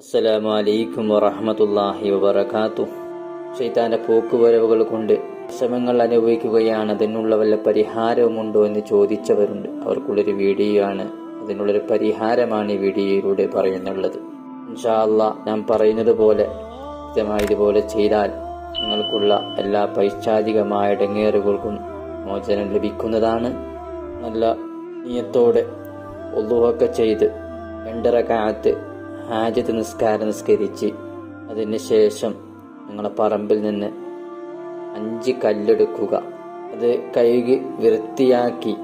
അസ്സലാമു അലൈക്കും വറഹമത്തല്ലാഹി വബർക്കാത്തു ഷെയ്ത്താന്റെ പോക്കുവരവുകൾ കൊണ്ട് വിഷമങ്ങൾ അനുഭവിക്കുകയാണ്. അതിനുള്ള വല്ല പരിഹാരവുമുണ്ടോ എന്ന് ചോദിച്ചവരുണ്ട്. അവർക്കുള്ളൊരു വീഡിയോ ആണ് അതിനുള്ളൊരു പരിഹാരമാണ് ഈ വീഡിയോയിലൂടെ പറയുന്നുള്ളത്. ഇൻഷാല്ല ഞാൻ പറയുന്നത് പോലെ കൃത്യമായി ഇതുപോലെ ചെയ്താൽ നിങ്ങൾക്കുള്ള എല്ലാ പൈശാചികമായ ഇടങ്ങേറുകൾക്കും മോചനം ലഭിക്കുന്നതാണ്. നല്ല നിയത്തോടെ ഒതുവൊക്കെ ചെയ്ത് രണ്ടര കാലത്ത് ഹാജത്ത് നിസ്കാരം നിസ്കരിച്ച് അതിന് ശേഷം നിങ്ങളെ പറമ്പിൽ നിന്ന് അഞ്ച് കല്ലെടുക്കുക. അത് കഴുകി വൃത്തിയാക്കി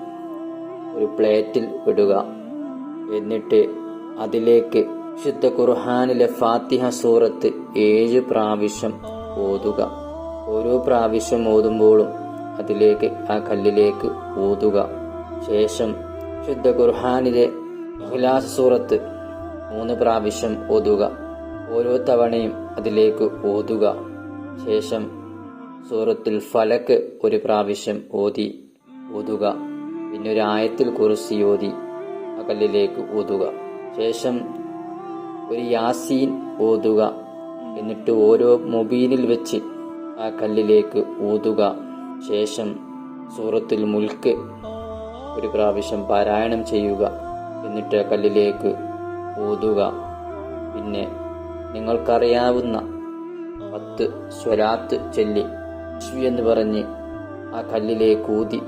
ഒരു പ്ലേറ്റിൽ ഇടുക. എന്നിട്ട് അതിലേക്ക് ശുദ്ധ ഖുർഹാനിലെ ഫാത്തിഹ സൂറത്ത് ഏഴ് പ്രാവശ്യം ഓതുക. ഓരോ പ്രാവശ്യം ഓതുമ്പോഴും അതിലേക്ക് ആ കല്ലിലേക്ക് ഓതുക. ശേഷം ശുദ്ധ ഖുർഹാനിലെ ഇഖ്ലാസ് സൂറത്ത് മൂന്ന് പ്രാവശ്യം ഓതുക. ഓരോ തവണയും അതിലേക്ക് ഓതുക. ശേഷം സൂറത്തുൽ ഫലക്ക് ഒരു പ്രാവശ്യം ഓതി ഓതുക. പിന്നെ ഒരു ആയത്തിൽ കുറിച്ച് ഓതി അകലിലേക്ക് ഓതുക. ശേഷം ഒരു യാസീൻ ഓതുക. എന്നിട്ട് ഓരോ മൊബീനിൽ വെച്ച് ആ കല്ലിലേക്ക് ഊതുക ശേഷം സൂറത്തുൽ മുൽക്ക് ഒരു പ്രാവശ്യം പാരായണം ചെയ്യുക. എന്നിട്ട് ആ കല്ലിലേക്ക് ഊതുക പിന്നെ നിങ്ങൾക്കറിയാവുന്ന പത്ത് സ്വരാത്ത് ചൊല്ലി എന്ന് പറഞ്ഞ് ആ കല്ലിലേക്ക് ഊതി.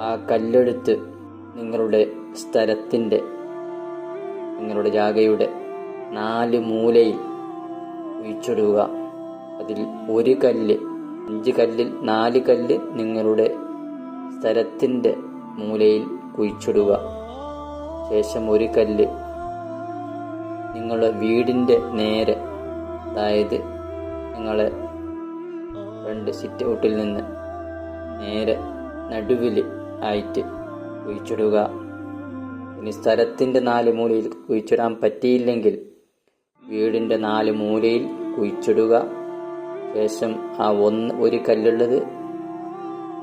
ആ കല്ലെടുത്ത് നിങ്ങളുടെ സ്ഥലത്തിന്റെ നിങ്ങളുടെ ജാഗയുടെ നാല് മൂലയിൽ കുഴിച്ചിടുക അതിൽ ഒരു കല്ല് അഞ്ച് കല്ലിൽ നാല് കല്ല് നിങ്ങളുടെ സ്ഥലത്തിന്റെ മൂലയിൽ കുഴിച്ചിടുക. ശേഷം ഒരു കല്ല് നിങ്ങളുടെ വീടിന്റെ നേരെ. അതായത് നിങ്ങളെ രണ്ട് സിറ്റ് ഔട്ടിൽ നിന്ന് നേരെ നടുവിൽ ആയിട്ട് കുഴിച്ചിടുക. ഇനി സ്ഥലത്തിന്റെ നാല് മൂലയിൽ കുഴിച്ചിടാൻ പറ്റിയില്ലെങ്കിൽ വീടിന്റെ നാല് മൂലയിൽ കുഴിച്ചിടുക. ശേഷം ആ ഒന്ന് ഒരു കല്ലുള്ളത്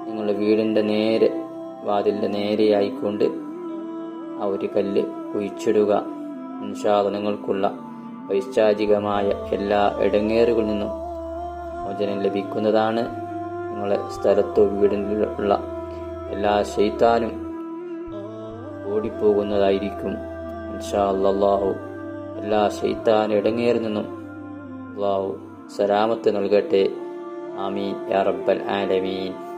നിങ്ങളുടെ വീടിന്റെ നേരെ വാതിലിന്റെ നേരെയായിക്കൊണ്ട് ആ ഒരു കല്ല് കുഴിച്ചിടുക. നിങ്ങൾക്കുള്ള പൈശാചികമായ എല്ലാ ഇടങ്ങേറുകളിൽ നിന്നും മോചനം ലഭിക്കുന്നതാണ് നിങ്ങളെ സ്ഥലത്തോ വീടിനുള്ള എല്ലാ ശൈത്താനും ഓടിപ്പോകുന്നതായിരിക്കും. ഇൻഷാ അല്ലാഹു എല്ലാ ശൈത്താൻ ഇടങ്ങേറിൽ നിന്നും അള്ളാഹു സലാമത്ത് നൽകട്ടെ. ആമീൻ. യാ ആലമീൻ.